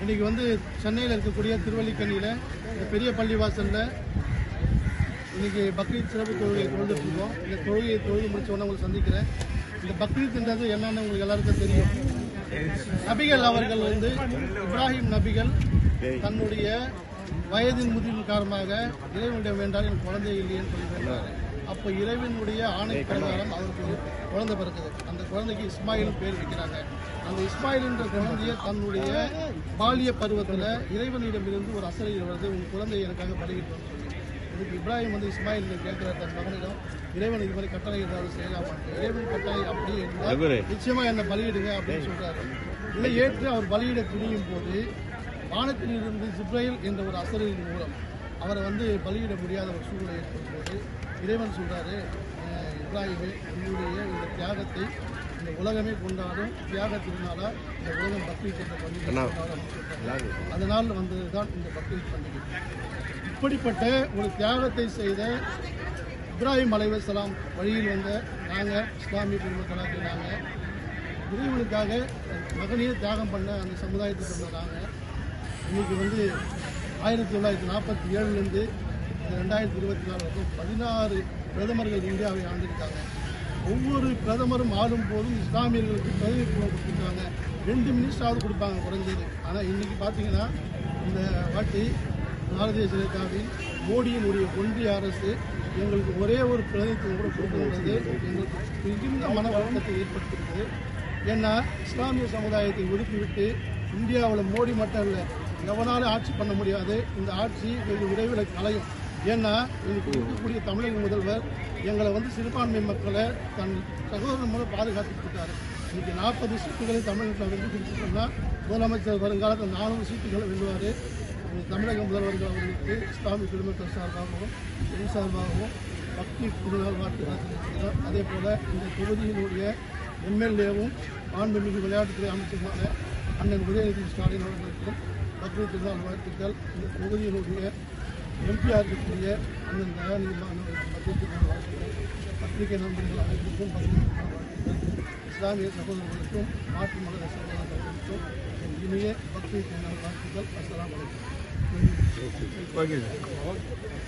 இன்னைக்கு வந்து சென்னையில் இருக்கக்கூடிய திருவல்லிக்கண்ணியில் இந்த பெரிய பள்ளிவாசலில் இன்னைக்கு பக்ரீத் சிறப்பு தொழுகையை தொழுதுட்டு இருக்கோம் இந்த தொழுகையை தொழுது முடிச்ச உடனே உங்களை சந்திக்கிறேன். இந்த பக்ரீத்ன்றது என்னன்னு உங்களுக்கு எல்லாருக்கும் தெரியும். நபிகள் அவர்கள் வந்து இப்ராஹிம் நபிகள் தன்னுடைய வயதின் முதிர்வு காரணமாக இறைவனிடம் வேண்டால் என் குழந்தை இல்லையேன்னு சொல்லி அப்போ இறைவனுடைய ஆணை பிரகாரம் அவருக்கு குழந்தை பிறக்குது. அந்த குழந்தைக்கு இஸ்மாயில் பேர் வைக்கிறாங்க. அந்த இஸ்மாயில் என்ற குழந்தைய தன்னுடைய பாலிய பருவத்தில் இறைவனிடமிருந்து ஒரு அசரை வருது உன் குழந்தை எனக்காக பலியிட்டோம்னு சொல்லி இதுக்கு இப்ராஹிம் வந்து இஸ்மாயில் கேட்கிற தன் மகனிடம் இறைவன் இது மாதிரி கட்டளை ஏதாவது செய்யலாமா இறைவன் கட்டளை அப்படி இருந்தால் நிச்சயமா என்ன பலியிடுங்க அப்படின்னு சொல்றாரு. இதை ஏற்று அவர் பலியிட துணியும் போது வானத்திலிருந்து ஜிப்ரைல் என்ற ஒரு அசரின் மூலம் அவரை வந்து பலியிட முடியாத ஒரு சூழ்நிலை ஏற்படும் போது இறைவன் சொல்றாரு "அஹ், இப்ராஹிமே உன்னுடைய இந்த தியாகத்தை இந்த உலகமே கொண்டாடும். தியாக இந்த உலகம் பக்ரீத் என்ற பண்டிகை. அதனால் வந்தது தான் இந்த பக்ரீத் பண்டிகை. இப்படிப்பட்ட ஒரு தியாகத்தை செய்த இப்ராஹிம் அலைவசலாம் வழியில் வந்த நாங்கள் இஸ்லாமிய பெருமக்களாக நாங்கள் இறைவனுக்காக மகனையே தியாகம் பண்ண அந்த சமுதாயத்தை சேர்ந்த நாங்கள் இன்னைக்கு வந்து ஆயிரத்தி தொள்ளாயிரத்தி நாற்பத்தி ஏழுலேருந்து ரெண்டாயிரத்தி இருபத்தி நாலு வரைக்கும் பதினாறு பிரதமர்கள் இந்தியாவை ஆண்டிருக்காங்க ஒவ்வொரு பிரதமரும் ஆளும் போதும் இஸ்லாமியர்களுக்கு பிரதிநிதித்துவம் கொடுத்துருக்காங்க ரெண்டு மினிஸ்டராவது கொடுப்பாங்க குறைஞ்சது. ஆனால் இன்னைக்கு பார்த்தீங்கன்னா இந்த வாட்டி பாரதிய ஜனதாவின் மோடியினுடைய ஒன்றிய அரசு எங்களுக்கு ஒரே ஒரு பிரதிநிதித்துவம் கூட கொடுக்கணுன்றது எங்களுக்கு மிகுந்த மன வருத்தத்தை ஏற்படுத்தியிருக்கு. ஏன்னா இஸ்லாமிய சமுதாயத்தை ஒதுக்கிவிட்டு இந்தியாவில் மோடி மட்டும் இல்லை எவனாலும் ஆட்சி பண்ண முடியாது. இந்த ஆட்சி வெகு விரைவில் கலையும். ஏன்னா இன்னைக்கு இருக்கக்கூடிய தமிழக முதல்வர் எங்களை வந்து சிறுபான்மை மக்களை தன் சகோதரன் மூலம் பாதுகாத்துட்டு இருக்காரு இன்னைக்கு நாற்பது சீட்டுகளை தமிழகத்தில் வென்று கொடுத்துட்டோம்னா முதலமைச்சர் வருங்காலத்தில் நானூறு சீட்டுகளை வெல்லுவார். தமிழக முதல்வர்கள் அவர்களுக்கு இஸ்லாமிய பெருமக்கள் சார்பாகவும் என் சார்பாகவும் பக்தி திருநாள் வாழ்த்து அதே போல் இந்த தொகுதியினுடைய எம்எல்ஏவும் மாண்புமிகு விளையாட்டுத்துறை அமைச்சருமான அண்ணன் உதயநிதி ஸ்டாலின் அவர்களுக்கும் பக்ரீத் திருநாள் வாழ்த்துக்கள். இந்த தொகுதியினுடைய எம்பியாக இருக்கக்கூடிய அண்ணன் தயாநிதி மாறன் அவர்களுக்கு பக்ரீத் திருநாள் வாழ்த்துக்கள் பத்திரிகை நண்பர்கள் அனைவருக்கும் பக்ரீத் திருநாள் வாழ்த்துக்கள் இஸ்லாமிய சகோதரர்களுக்கும் மாற்று